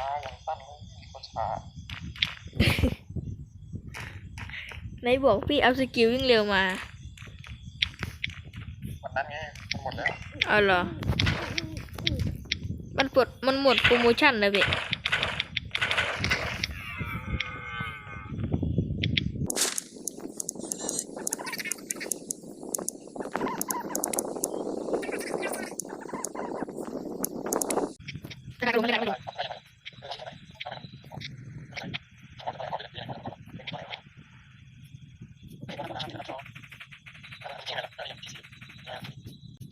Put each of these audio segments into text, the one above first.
ช้าอย่างสั้นเลยก็ช้าไหนบอกพี่เอาสกิลวิ่งเร็วมา วันนั้นไงมันหมดแล้วเอาเหรอ มันปลดมันหมดโปรโมชั่นแล้วพี่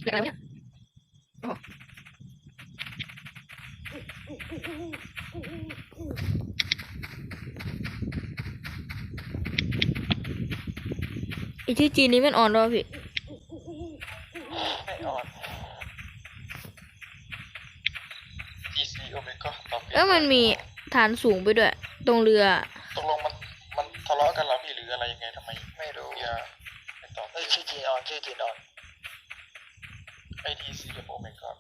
อะไรเนี่ยอ๋อไอ ที่จีนนี้มันอ่อนแล้วพี่ไม่อ่อน TC Omega ต่อเปลี่ยแล้วมันมีฐานสูงไปด้วย ตรงเรือ ตกลงมันมันทะเลาะกันเหรอพี่หรืออะไรยังไงทำไมไม่รู้อย่าไปต่อเอ้ยชื่อจีนออนชื่อจีนออน ไอ TC กับ Omega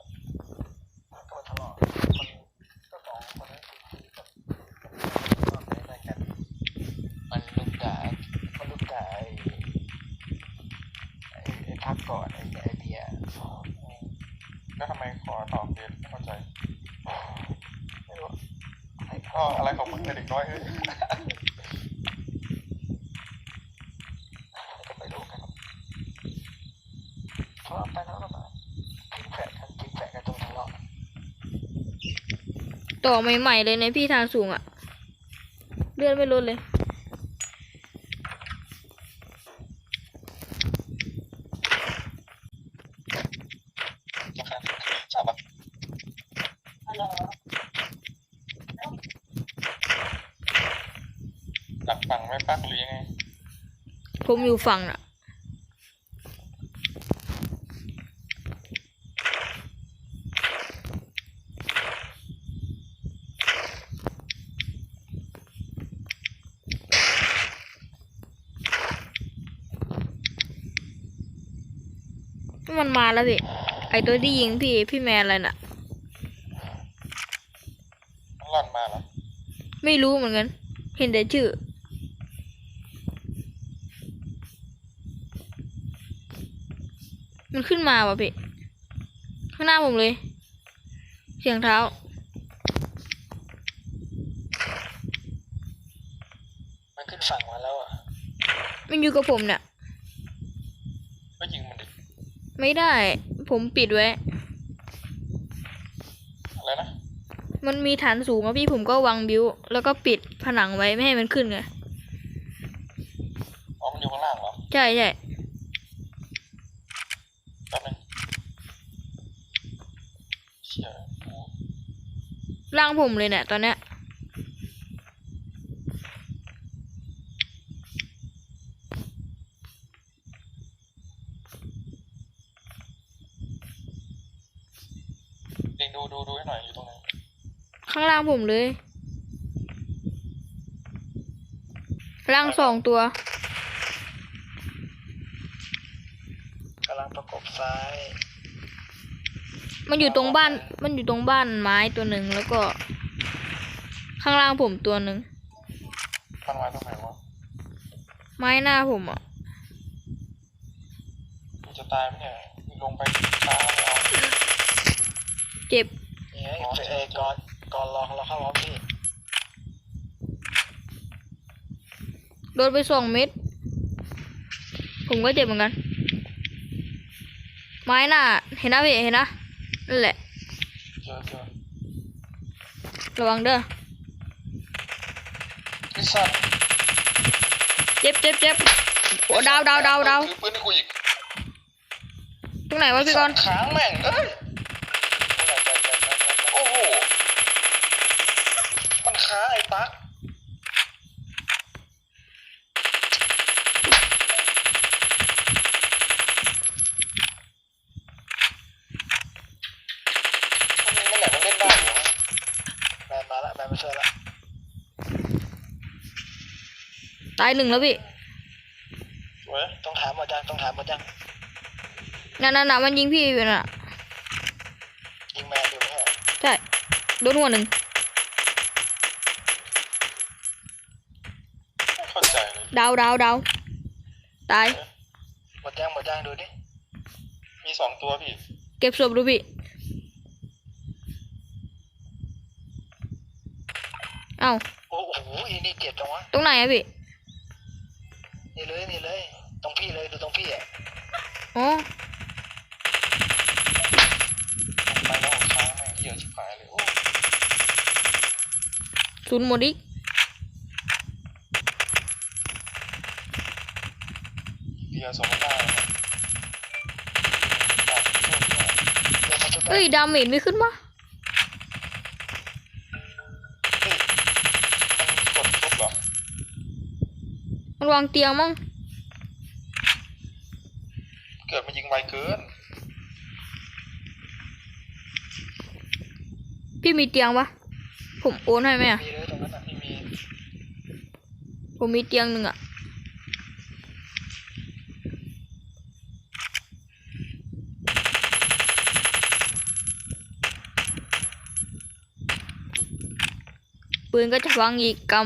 ก็ทะเลาะมันก็สองคนนั้นคือกับกับไม่ได้กัน มันลุกด่ามันรู้แต่ไอ้ไอ้ไอ้พั ก่อนไอ้ไอเดียแล้วทำไมขอต่อเปลี่ยนไม่เข้าใจไม่รู้อ้ก็ออะไรของมึงเด็กน้อยเอ้ยไม่รู้กันทะเลาะไปทะเลาะมาทิ้งแฝดกันทิ้งแฝดกันตรงทะเลาะต่อใหม่ๆเลยในพี่ทางสูงอะเลื่อนไม่ลดเลย ชอบปะหลักฝั่งไม่ปักหรือยังไง ผมอยู่ฝั่งน่ะมันมาแล้วพี่ไอตัวที่ยิงพี่พี่แมนอะไรน่ะมันหล่อนมาเหรอไม่รู้เหมือนกัน เห็นแต่ชื่อ มันขึ้นมาว่ะพี่ ข้างหน้าผมเลย เสียงเท้า มันขึ้นฝั่งมาแล้วอะ มันอยู่กับผมเนี่ยก็ยิงมันดิไม่ได้ ผมปิดไว้ อะไรนะ มันมีฐานสูงอะพี่ผมก็วางบิว แล้วก็ปิดผนังไว้ไม่ให้มันขึ้นไง อ๋อ มันอยู่ข้างล่างเหรอ ใช่ใช่ แป๊บนึงเชี่ยโอ้ ล่างผมเลยเนี่ยตอนเนี้ยเองดูดูดูให้หน่อยอยู่ตรงไหนข้างล่างผมเลยล่างสองตัว กำลังประกบซ้าย มันอยู่ตรงบ้าน มันอยู่ตรงบ้านไม้ตัวหนึ่งแล้วก็ ข้างล่างผมตัวหนึ่งมันมาตรงไหนวะไม้หน้าผมอะกูจะตายไหมเนี่ยลงไปตายแล้วเจ็บนี่ไงเอ้ยก่อนก่อนลองเราเข้าพร้อมพี่โดนไปสองเม็ดผมก็เจ็บเหมือนกัน ไม้หน้าเห็นนะพี่เห็นนะ นั่นแหละเจอเจอระวังเด้อไอ้สัตว์เจ็บเจ็บเจ็บโอ้ดาวดาวดาวดาวถือปืนให้กูอีกตรงไหนวะพี่กรณ์ ค้างแม่งเอ้ยายหนึ่งแล้วพี่เว้ต้องถามหมดจังต้องถามหมดจังนั่นนั่นมันยิงพี่อยู่น่ะยิงแม่ดูไมใช่โดนหัวหนึ่งดาวดาวดาวตายหมดจังหมดจังดูดิมีสองตัวพี่ เก็บศพดูพี่เอ้าโอ้โหอีนี่เจ็บจังวะตรงไหนอะพี่ นี่เลยนี่เลย ตรงพี่เลยดูตรงพี่อะอ๋อไปแล้วค้างแม่งเหี้ยอะชิบหายเลยโอ้ศูนย์หมดอีกเบียร์สองไม่ได้เลยนะตัดโทษด้วยเดี๋ยวมาจุดเอ้ยดาเมจไม่ขึ้นปะ เฮ้ยมันกดทุบเหรอ มัน วางเตียงมั้งเกิดมันยิงไวเกิน พี่มีเตียงปะผมโอนให้ไหมอะมีเลยตรงนั้นอะที่มี ผมมีเตียงหนึ่งอะปืนก็จะวางอีกกโ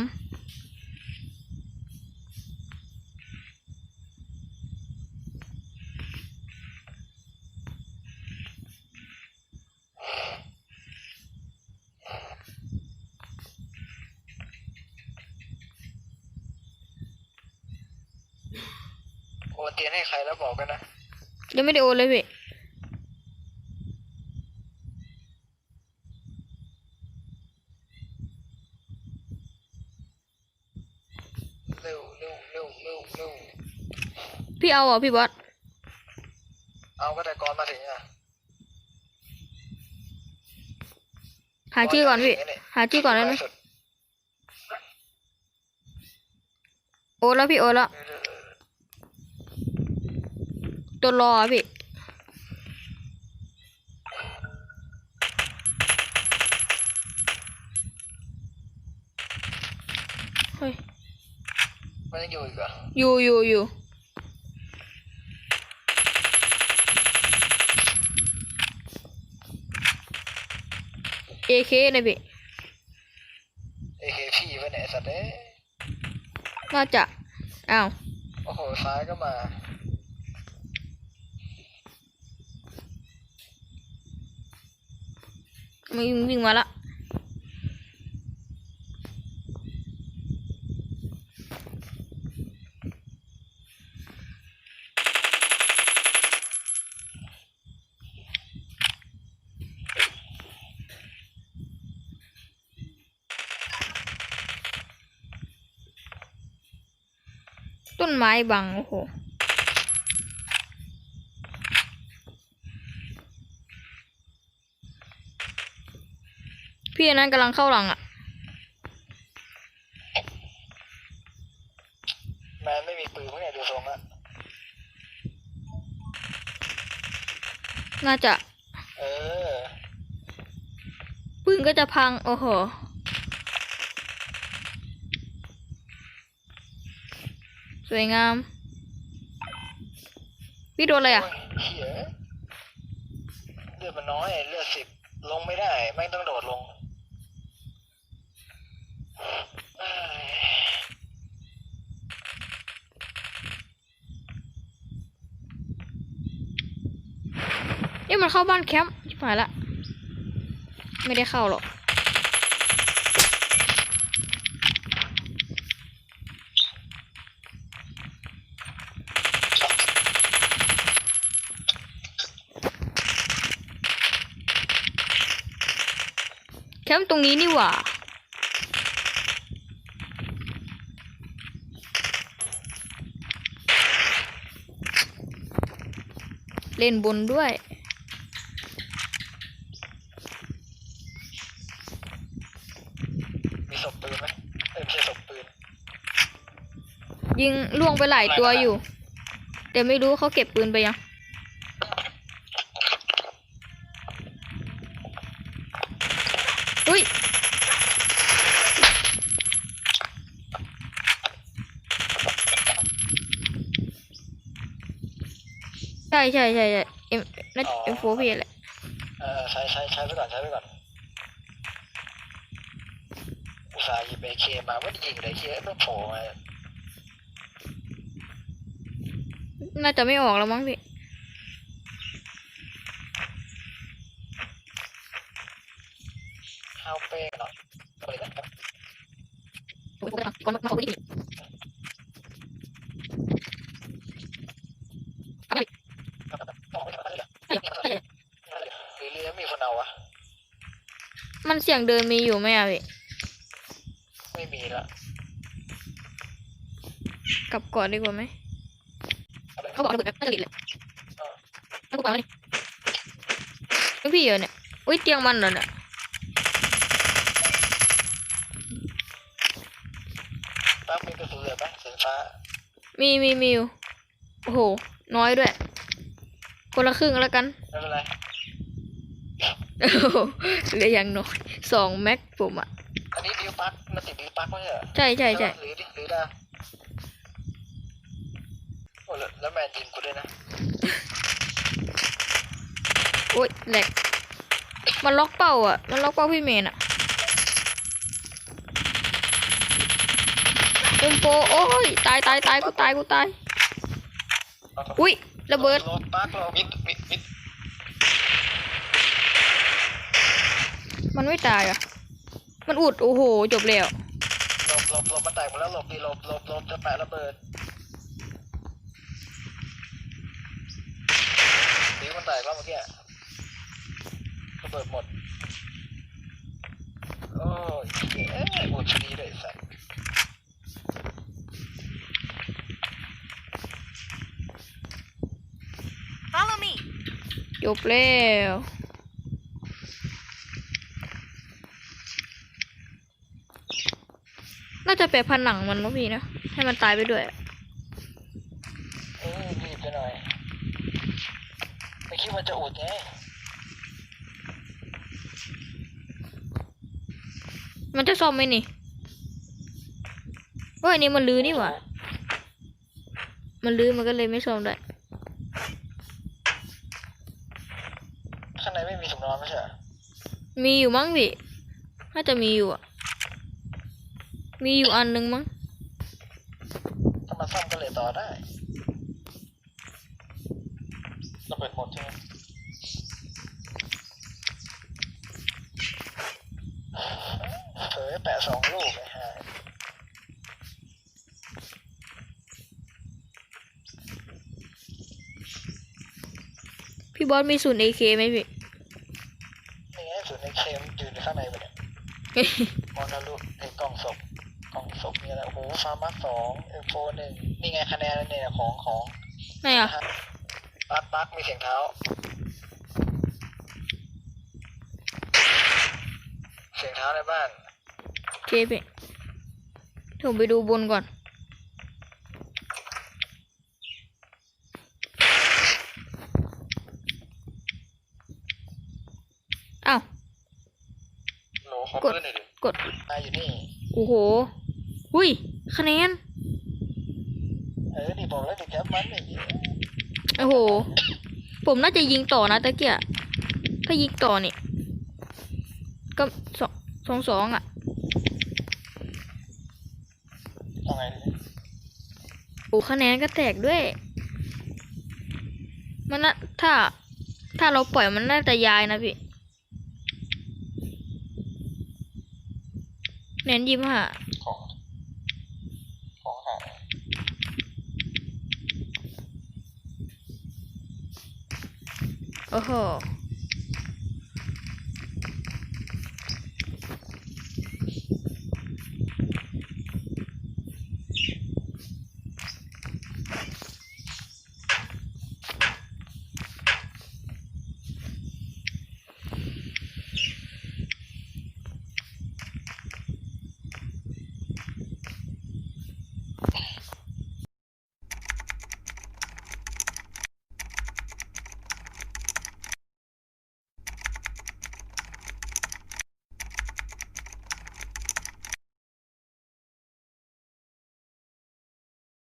อ นเตียนให้ใครแล้วบอกกันนะำยังไม่ได้โอนเลยพี่เร็วเร็วเร็วเร็วเร็วพี่เอาเหรอพี่บอสเอาก็แต่ก่อนมาถึงอะหาชื่อก่อนพี่หาชื่อก่อนได้ไหมสุดโอนแล้วพี่โอนแล้ว เร็วเร็วเร็ว ตัวรออะพี่เฮ้ยมันยังอยู่อีกเหรออยู่อยู่อยู่เอเคนะพี่เอเคพี่ไปไหนสัตว์เอ้ยน่าจะอ้าวโอ้โหซ้ายก็มา มันวิ่งมาละต้นไม้บังโอ้โห พี่อันนั้นกำลังเข้าหลังอะแมนไม่มีปืนเมื่อไหร่ดูทรงอะน่าจะ เออ ปืนก็จะพัง โอ้โห สวยงาม พี่โดนอะไรอะโยเหี้ยเลือดมันน้อยเลือดสิบลงไม่ได้แม่งต้องโดดลงเอ้ย นี่มันเข้าบ้านแคมป์ชิบหายละ ไม่ได้เข้าหรอกแคมป์ตรงนี้นี่หว่าเล่นบนด้วย มีศพปืนไหมเอ้ยไม่ใช่ศพปืน ยิงล่วงไปหลายตัวอยู่ แต่ไม่รู้เขาเก็บปืนไปยัง อุ้ยใช่ใช่ใช่ใช่เอ็มน่าเอ็มโฟพีแหละเออใช้ใช้ใช้ไปก่อนใช้ไปก่อนอุตส่าห์หยิบเอเคมาไม่ได้ยิงเลยเคียไม่โผล่มา น่าจะไม่ออกแล้วมั้งพี่ข้าวเป้เนาะเปิดแล้วครับก่อนมาขอพี่ออกไปทำอะไรล่ะหรือเรือมีคนเอาวะมันเสียงเดินมีอยู่ไหมอะพี่ไม่มีละกลับก่อนดีกว่าไหม เขาบอกระเบิดน่าจะหลีเลยแล้วกูไปแล้วนี่นี่พี่เหรอเนี่ยอุ้ยเตียงมันเหรอเนี่ยตั้งมีกระสุนเหลือไหมสีฟ้ามีมีมีอยู่โอ้โห น้อยด้วย คนละครึ่งแล้วกัน ไม่เป็นไรโอ้โหเหลืออย่างน้อยสองแม็กผมอะ อันนี้ดิวปักมันติดดิวปักไม่ใช่เหรอ ใช่ใช่ใช่ หรือดิหรือด้โอ้ แล้วแล้วแมนยิงกูด้วยนะโอ้ยแหลกมันล็อกเป้าอะ มันล็อกเป้าพี่เมนอะอุมโปโอ้ยตายตายตายกูตายกูตาย อุ้ยระเบิดรถปักเรามิดมิดมิดมันไม่ตายอะ มันอุดโอ้โหจบแล้วหลบหลบหลบมันแตกหมดแล้วหลบดีหลบหลบหลบจะแปะระเบิดดิวมัน แตกแล้วเมื่อกี้ระเบิดหมด โอ้ยเอ๊ะอุดชนีเลยไอ้สัตว์จบแล้วน่าจะแปะผนังมันมั้งพี่นะ ให้มันตายไปด้วยอะเออรีบไปหน่อย ไม่คิดว่าจะอุดไงมันจะซ่อมไหมนี่เฮ้ยอันนี่มันลื้อนี่หว่า มันลื้อมันก็เลยไม่ซ่อมได้ข้างในไม่มีถุงนอนไม่ใช่เหรอมีอยู่มั้งพี่น่าจะมีอยู่อะ มีอยู่อันนึงมั้งถ้ามาซ่อมก็เลยต่อได้ ระเบิดหมดใช่ไหมเผยแปะสองลูกไอ้ห่าพี่บอสมีศูนย์เอเคไหมพี่นี่ไงส่วนในเคมอยู่ในข้างในไปเนี่ยมองทะลุไอ้กล่องศพกล่องศพนี่แหละโอ้โหฟาร์มัสสองเอ็มโฟหนึ่งนี่ไงคะแนนเนี่ยของของไหนอะนะฮะ ปักปักมีเสียงเท้า เสียงเท้าในบ้านโอเคพี่เดี๋ยวผมไปดูบนก่อน อ้าว โหลขอกดเพื่อนหน่อยดิกดมาอยู่นี่ โอ้โห อุ้ย คะแนน เออนี่บอกแล้วติดแคปมันนี่ โอ้โห ผมน่าจะยิงต่อนะตะเกียถ้ายิงต่อนี่ก็สองสองสองอะอาไงดีโอ้คะแนนก็แตกด้วย มันน่าถ้า ถ้าเราปล่อยมันน่าจะยายนะพี่เน้นยิ้มห่าของของหาย โอ้โห